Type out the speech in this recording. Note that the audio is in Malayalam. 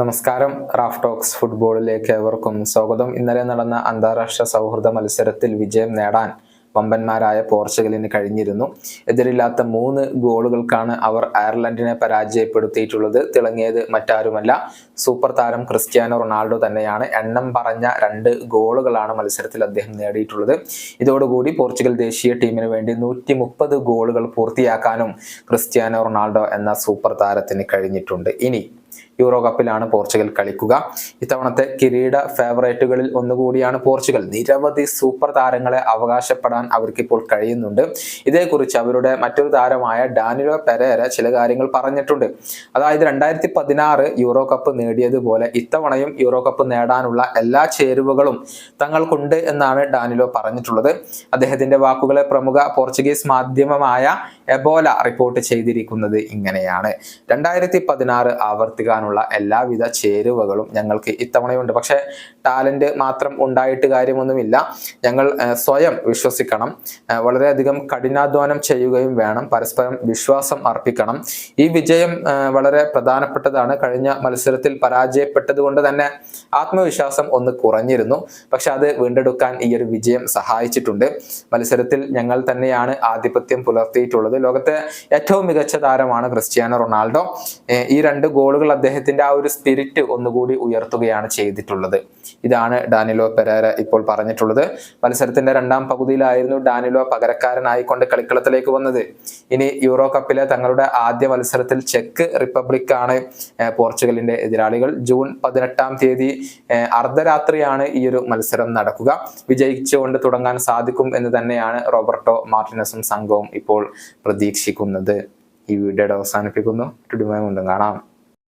നമസ്കാരം. റാഫ് ടോക്സ് ഫുട്ബോളിലേക്ക് ഏവർക്കും സ്വാഗതം. ഇന്നലെ നടന്ന അന്താരാഷ്ട്ര സൗഹൃദ മത്സരത്തിൽ വിജയം നേടാൻ വമ്പന്മാരായ പോർച്ചുഗലിന് കഴിഞ്ഞിരുന്നു. എതിരില്ലാത്ത മൂന്ന് ഗോളുകൾക്കാണ് അവർ അയർലൻഡിനെ പരാജയപ്പെടുത്തിയിട്ടുള്ളത്. തിളങ്ങിയത് മറ്റാരുമല്ല. സൂപ്പർ താരം ക്രിസ്ത്യാനോ റൊണാൾഡോ തന്നെയാണ് എണ്ണം പറഞ്ഞ രണ്ട് ഗോളുകളാണ് മത്സരത്തിൽ അദ്ദേഹം നേടിയിട്ടുള്ളത്. ഇതോടുകൂടി പോർച്ചുഗൽ ദേശീയ ടീമിന് വേണ്ടി നൂറ്റി മുപ്പത് ഗോളുകൾ പൂർത്തിയാക്കാനും ക്രിസ്ത്യാനോ റൊണാൾഡോ എന്ന സൂപ്പർ താരത്തിന് കഴിഞ്ഞിട്ടുണ്ട്. ഇനി യൂറോ കപ്പിലാണ് പോർച്ചുഗൽ കളിക്കുക. ഇത്തവണത്തെ കിരീട ഫേവറേറ്റുകളിൽ ഒന്നുകൂടിയാണ് പോർച്ചുഗൽ. നിരവധി സൂപ്പർ താരങ്ങളെ അവകാശപ്പെടാൻ അവർക്കിപ്പോൾ കഴിയുന്നുണ്ട്. ഇതേക്കുറിച്ച് അവരുടെ മറ്റൊരു താരമായ ഡാനിലോ പെരേര ചില കാര്യങ്ങൾ പറഞ്ഞിട്ടുണ്ട്. അതായത് രണ്ടായിരത്തി പതിനാറ് യൂറോ കപ്പ് നേടിയതുപോലെ ഇത്തവണയും യൂറോ കപ്പ് നേടാനുള്ള എല്ലാ ചേരുവകളും തങ്ങൾക്കുണ്ട് എന്നാണ് ഡാനിലോ പറഞ്ഞിട്ടുള്ളത്. അദ്ദേഹത്തിന്റെ വാക്കുകളെ പ്രമുഖ പോർച്ചുഗീസ് മാധ്യമമായ എബോല റിപ്പോർട്ട് ചെയ്തിരിക്കുന്നത് ഇങ്ങനെയാണ്. രണ്ടായിരത്തി പതിനാറ് ആവർത്തിക്കാനുള്ള എല്ലാവിധ ചേരുവകളും ഞങ്ങൾക്ക് ഇത്തവണയുണ്ട്. പക്ഷേ ടാലന്റ് മാത്രം ഉണ്ടായിട്ട് കാര്യമൊന്നുമില്ല. ഞങ്ങൾ സ്വയം വിശ്വസിക്കണം. വളരെയധികം കഠിനാധ്വാനം ചെയ്യുകയും വേണം. പരസ്പരം വിശ്വാസം അർപ്പിക്കണം. ഈ വിജയം വളരെ പ്രധാനപ്പെട്ടതാണ്. കഴിഞ്ഞ മത്സരത്തിൽ പരാജയപ്പെട്ടതുകൊണ്ട് തന്നെ ആത്മവിശ്വാസം ഒന്ന് കുറഞ്ഞിരുന്നു. പക്ഷെ അത് വീണ്ടെടുക്കാൻ ഈ ഒരു വിജയം സഹായിച്ചിട്ടുണ്ട്. മത്സരത്തിൽ ഞങ്ങൾ തന്നെയാണ് ആധിപത്യം പുലർത്തിയിട്ടുള്ളത്. ലോകത്തെ ഏറ്റവും മികച്ച താരമാണ് ക്രിസ്ത്യാനോ റൊണാൾഡോ. ഈ രണ്ട് ഗോളുകൾ അദ്ദേഹത്തിന്റെ ആ ഒരു സ്പിരിറ്റ് ഒന്നുകൂടി ഉയർത്തുകയാണ് ചെയ്തിട്ടുള്ളത്. ഇതാണ് ഡാനിലോ പെരേര ഇപ്പോൾ പറഞ്ഞിട്ടുള്ളത്. മത്സരത്തിന്റെ രണ്ടാം പകുതിയിലായിരുന്നു ഡാനിലോ പകരക്കാരനായിക്കൊണ്ട് കളിക്കളത്തിലേക്ക് വന്നത്. ഇനി യൂറോ കപ്പിലെ തങ്ങളുടെ ആദ്യ മത്സരത്തിൽ ചെക്ക് റിപ്പബ്ലിക് ആണ് പോർച്ചുഗലിന്റെ എതിരാളികൾ. ജൂൺ പതിനെട്ടാം തീയതി അർദ്ധരാത്രിയാണ് ഈ ഒരു മത്സരം നടക്കുക. വിജയിച്ചുകൊണ്ട് തുടങ്ങാൻ സാധിക്കും എന്ന് തന്നെയാണ് റോബർട്ടോ മാർട്ടിനസും സംഘവും ഇപ്പോൾ പ്രതീക്ഷിക്കുന്നത്. ഈ വീഡിയോയുടെ അവസാനിപ്പിക്കുന്നു. ടുഡിമയും കൊണ്ടും കാണാം.